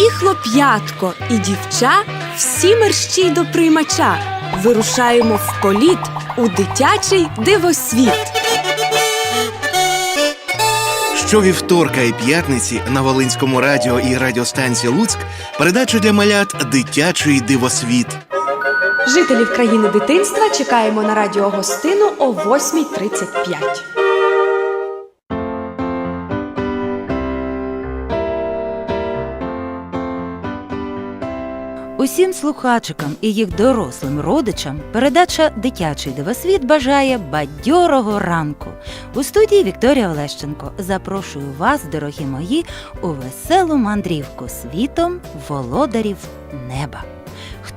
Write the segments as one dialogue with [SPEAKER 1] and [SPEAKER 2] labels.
[SPEAKER 1] І хлоп'ятко, і дівча, всі мерщій до приймача. Вирушаємо в політ у дитячий дивосвіт.
[SPEAKER 2] Щовівторка і п'ятниці на Волинському радіо і радіостанції Луцьк передача для малят Дитячий дивосвіт.
[SPEAKER 1] Жителів країни дитинства чекаємо на радіогостину о 8.35.
[SPEAKER 3] Усім слухачикам і їх дорослим родичам передача Дитячий дивосвіт бажає бадьорого ранку. У студії Вікторія Олещенко запрошую вас, дорогі мої, у веселу мандрівку світом володарів неба.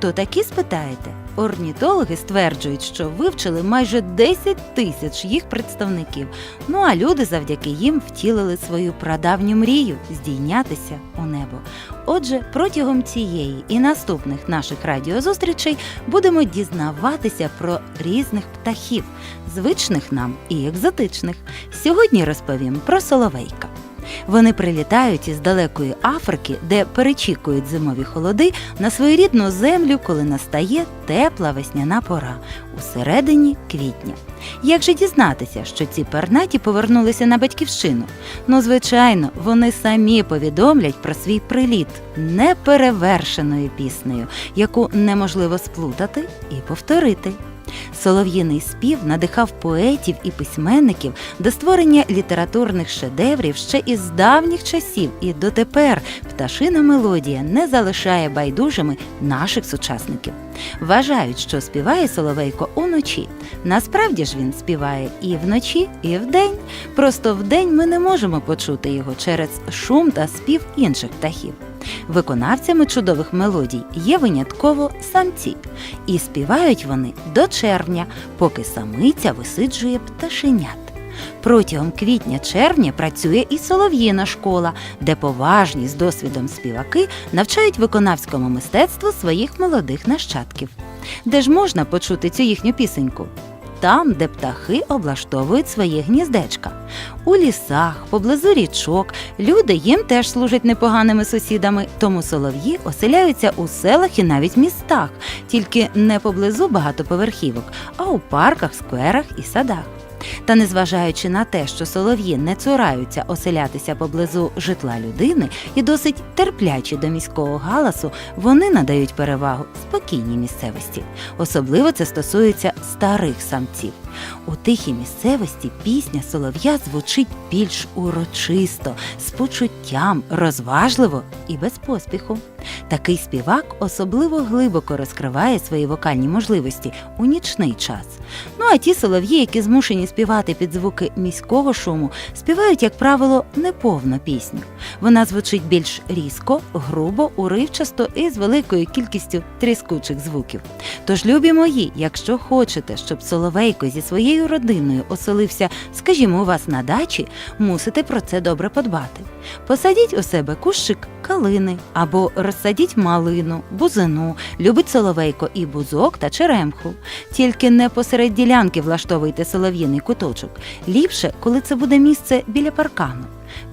[SPEAKER 3] Хто такі спитаєте? Орнітологи стверджують, що вивчили майже 10 тисяч їх представників. Ну а люди завдяки їм втілили свою прадавню мрію здійнятися у небо. Отже, протягом цієї і наступних наших радіозустрічей будемо дізнаватися про різних птахів, звичних нам і екзотичних. Сьогодні розповім про соловейка. Вони прилітають із далекої Африки, де перечікують зимові холоди на свою рідну землю, коли настає тепла весняна пора у середині квітня. Як же дізнатися, що ці пернаті повернулися на батьківщину? Ну, звичайно, вони самі повідомлять про свій приліт неперевершеною піснею, яку неможливо сплутати і повторити. Солов'їний спів надихав поетів і письменників до створення літературних шедеврів ще із давніх часів, і дотепер пташина мелодія не залишає байдужими наших сучасників. Вважають, що співає Соловейко уночі. Насправді ж він співає і вночі, і вдень. Просто вдень ми не можемо почути його через шум та спів інших птахів. Виконавцями чудових мелодій є винятково самці, і співають вони до червня, поки самиця висиджує пташенят. Протягом квітня-червня працює і солов'їна школа, де поважні з досвідом співаки навчають виконавському мистецтву своїх молодих нащадків. Де ж можна почути цю їхню пісеньку? Там, де птахи облаштовують свої гніздечка. У лісах, поблизу річок, люди їм теж служать непоганими сусідами, тому солов'ї оселяються у селах і навіть містах, тільки не поблизу багатоповерхівок, а у парках, скверах і садах. Та незважаючи на те, що солов'ї не цураються оселятися поблизу житла людини і досить терплячі до міського галасу, вони надають перевагу спокійній місцевості. Особливо це стосується старих самців. У тихій місцевості пісня солов'я звучить більш урочисто, з почуттям, розважливо і без поспіху. Такий співак особливо глибоко розкриває свої вокальні можливості у нічний час. Ну а ті солов'ї, які змушені співати під звуки міського шуму, співають, як правило, неповну пісню. Вона звучить більш різко, грубо, уривчасто і з великою кількістю тріскучих звуків. Тож, любі мої, якщо хочете, щоб соловейко зі своєю родиною оселився, скажімо, у вас на дачі, мусите про це добре подбати. Посадіть у себе кущик калини або розсадіть малину, бузину, любить соловейко і бузок та черемху. Тільки не посеред ділянки влаштовуйте солов'їний куточок. Ліпше, коли це буде місце біля паркану.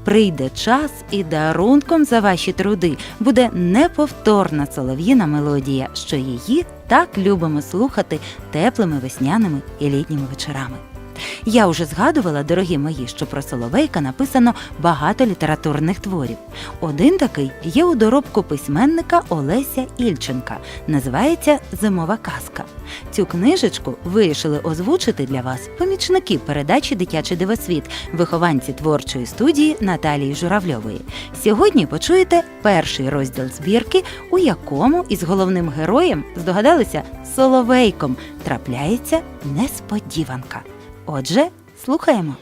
[SPEAKER 3] Прийде час і дарунком за ваші труди буде неповторна солов'їна мелодія, що її так любимо слухати теплими весняними і літніми вечорами. Я вже згадувала, дорогі мої, що про Соловейка написано багато літературних творів. Один такий є у доробку письменника Олеся Ільченка. Називається Зимова казка. Цю книжечку вирішили озвучити для вас помічники передачі Дитячий дивосвіт, вихованці творчої студії Наталії Журавльової. Сьогодні почуєте перший розділ збірки, у якому із головним героєм здогадалися Соловейком трапляється несподіванка. Отже, слухаємо.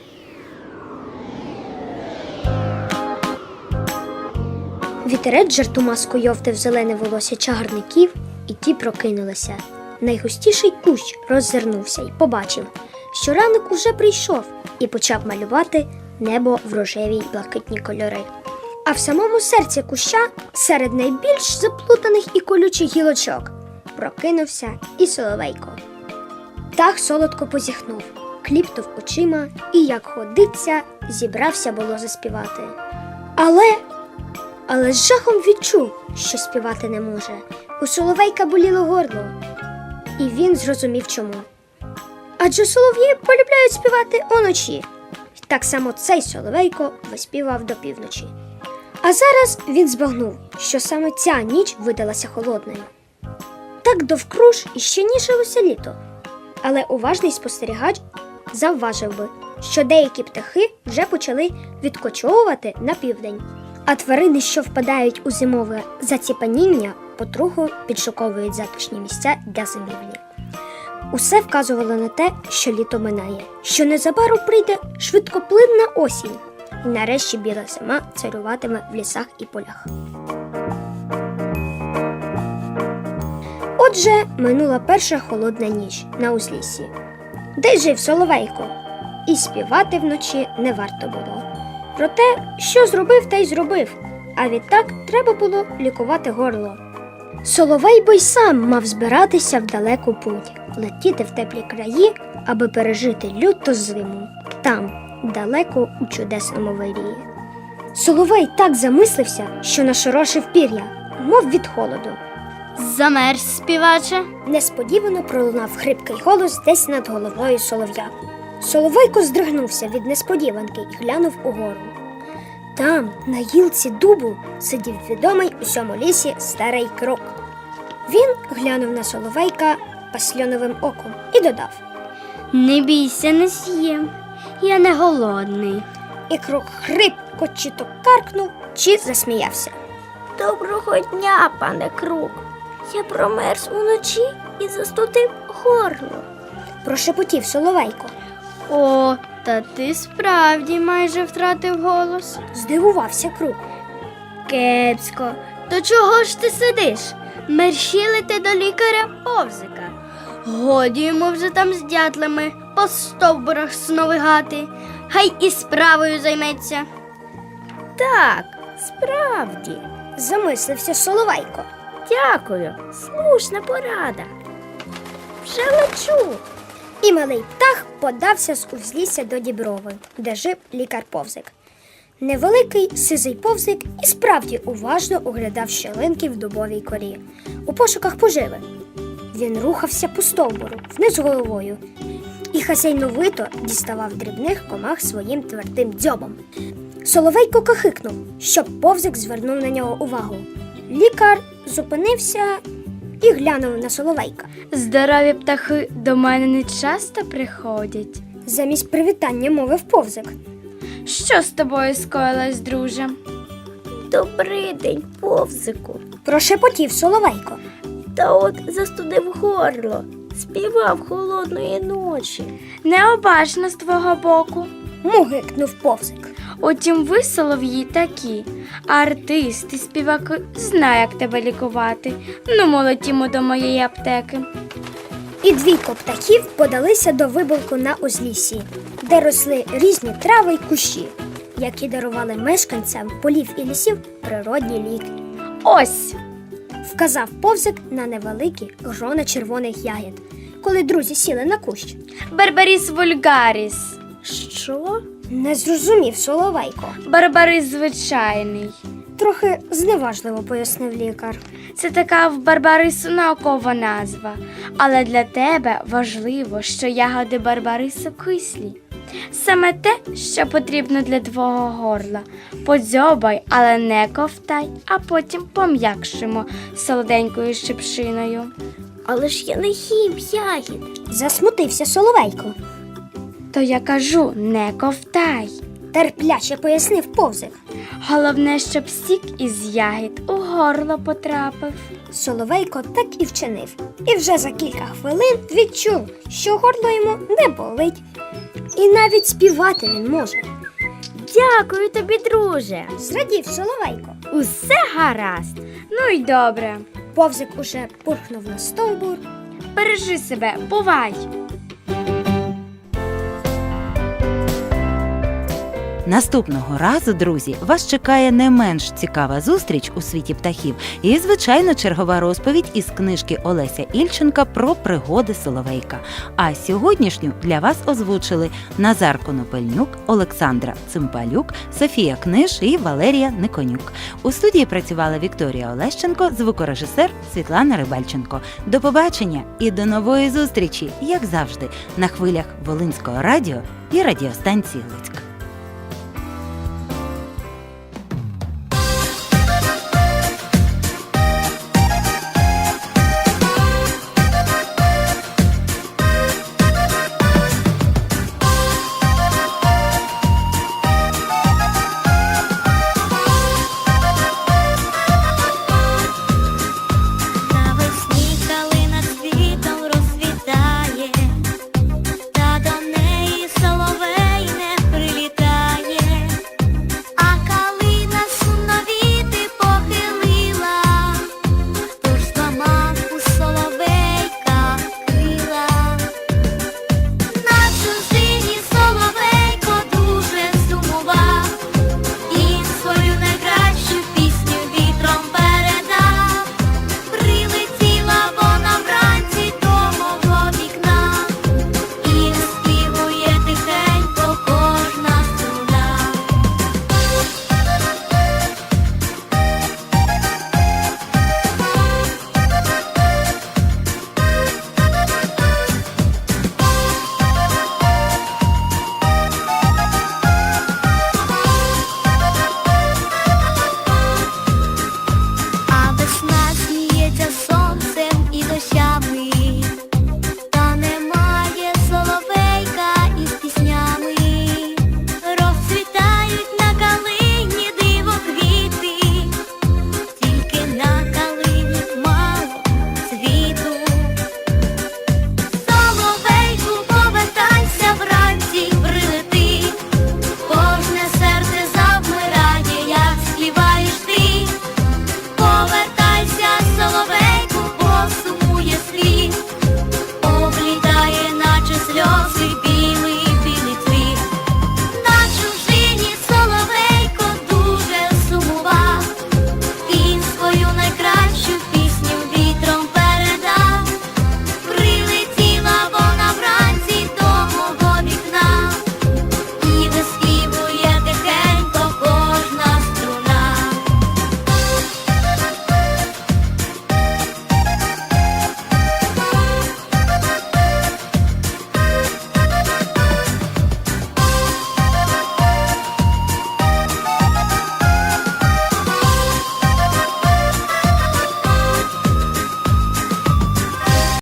[SPEAKER 4] Вітерець жартома скуйовтив зелене волосся чагарників, і ті прокинулися. Найгустіший кущ роззирнувся і побачив, що ранок уже прийшов і почав малювати небо в рожеві й блакитні кольори. А в самому серці куща, серед найбільш заплутаних і колючих гілочок, прокинувся і соловейко. Птах солодко позіхнув, кліпнув очима і, як ходиться, зібрався було заспівати. Але але з жахом відчув, що співати не може. У Соловейка боліло горло, і він зрозумів чому. Адже солов'ї полюбляють співати уночі. Так само цей соловейко виспівав до півночі. А зараз він збагнув, що саме ця ніч видалася холодною. Так довкруж іще нішилося літо. Але уважний спостерігач завважив би, що деякі птахи вже почали відкочовувати на південь, а тварини, що впадають у зимове заціпаніння, потроху підшуковують затишні місця для зимівлі. Усе вказувало на те, що літо минає, що незабаром прийде швидкоплинна осінь, і нарешті біла зима царюватиме в лісах і полях. Отже, минула перша холодна ніч на узліссі, де жив Соловейко, і співати вночі не варто було. Проте, що зробив, та й зробив, а відтак треба було лікувати горло. Соловей бо й сам мав збиратися в далеку путь, летіти в теплі краї, аби пережити люту зиму, там, далеко у чудесному вирії. Соловей так замислився, що нашорошив пір'я, мов від холоду.
[SPEAKER 5] Замерз, співаче.
[SPEAKER 4] Несподівано пролунав хрипкий голос десь над головою солов'я. Соловейко здригнувся від несподіванки і глянув угору. Там, на гілці дубу, сидів відомий у цьому лісі старий крок. Він глянув на соловейка пасльоновим оком і додав.
[SPEAKER 5] Не бійся, не з'їм. Я не голодний.
[SPEAKER 4] І крок хрипко чи то каркнув, чи засміявся.
[SPEAKER 5] Доброго дня, пане Крук. Я промерз уночі і застудив горло.
[SPEAKER 4] Прошепотів соловейко.
[SPEAKER 5] О, та ти справді майже втратив голос.
[SPEAKER 4] Здивувався круг.
[SPEAKER 5] Кепсько. То чого ж ти сидиш? Мерщілити до лікаря повзика. Годі йому вже там з дятлами по стовбурах сновигати. Хай і справою займеться. Так, справді.
[SPEAKER 4] Замислився соловейко.
[SPEAKER 5] Дякую. Слушна порада. Вже лечу.
[SPEAKER 4] І малий птах подався з узлісся до Діброви, де жив лікар повзик. Невеликий сизий повзик і справді уважно оглядав щелинки в дубовій корі у пошуках поживи. Він рухався по стовбуру вниз головою і хазяйновито діставав дрібних комах своїм твердим дзьобом. Соловейко кахикнув, щоб повзик звернув на нього увагу. Лікар зупинився і глянув на соловейка.
[SPEAKER 5] Здорові птахи до мене не часто приходять.
[SPEAKER 4] Замість привітання мовив повзик.
[SPEAKER 5] Що з тобою скоїлось, друже? Добрий день, повзику.
[SPEAKER 4] Прошепотів соловейко.
[SPEAKER 5] Та от застудив горло, співав холодної ночі. Необачно з твого боку.
[SPEAKER 4] Мугикнув повзик.
[SPEAKER 5] Утім, ви, солов'ї, такі. Артисти, співаки, знаю, як тебе лікувати. Ну, молотімо до моєї аптеки.
[SPEAKER 4] І двійко птахів подалися до вибулку на узліссі, де росли різні трави й кущі, які дарували мешканцям полів і лісів природні ліки.
[SPEAKER 5] Ось.
[SPEAKER 4] Вказав повзик на невеликі грона червоних ягід, коли друзі сіли на кущ.
[SPEAKER 5] Барбаріс вульгаріс. Що?
[SPEAKER 4] Не зрозумів соловейко.
[SPEAKER 5] Барбарис звичайний.
[SPEAKER 4] Трохи зневажливо пояснив лікар.
[SPEAKER 5] Це така в Барбарису наукова назва. Але для тебе важливо, що ягоди Барбарису кислі. Саме те, що потрібно для твого горла. Подзьобай, але не ковтай, а потім пом'якшимо солоденькою щепшиною. Але ж я не їм ягід.
[SPEAKER 4] Засмутився соловейко.
[SPEAKER 5] То я кажу, не ковтай.
[SPEAKER 4] Терпляче пояснив повзик.
[SPEAKER 5] Головне, щоб сік із ягід у горло потрапив.
[SPEAKER 4] Соловейко так і вчинив, і вже за кілька хвилин відчув, що горло йому не болить, і навіть співати він може.
[SPEAKER 5] Дякую тобі, друже.
[SPEAKER 4] Зрадів Соловейко.
[SPEAKER 5] Усе гаразд. Ну й добре.
[SPEAKER 4] Повзик уже пурхнув на стовбур.
[SPEAKER 5] Бережи себе, бувай.
[SPEAKER 3] Наступного разу, друзі, вас чекає не менш цікава зустріч у світі птахів і, звичайно, чергова розповідь із книжки Олеся Ільченка про пригоди Соловейка. А сьогоднішню для вас озвучили Назар Конопельнюк, Олександра Цимбалюк, Софія Книж і Валерія Никонюк. У студії працювала Вікторія Олещенко, звукорежисер Світлана Рибальченко. До побачення і до нової зустрічі, як завжди, на хвилях Волинського радіо і радіостанції Луцьк.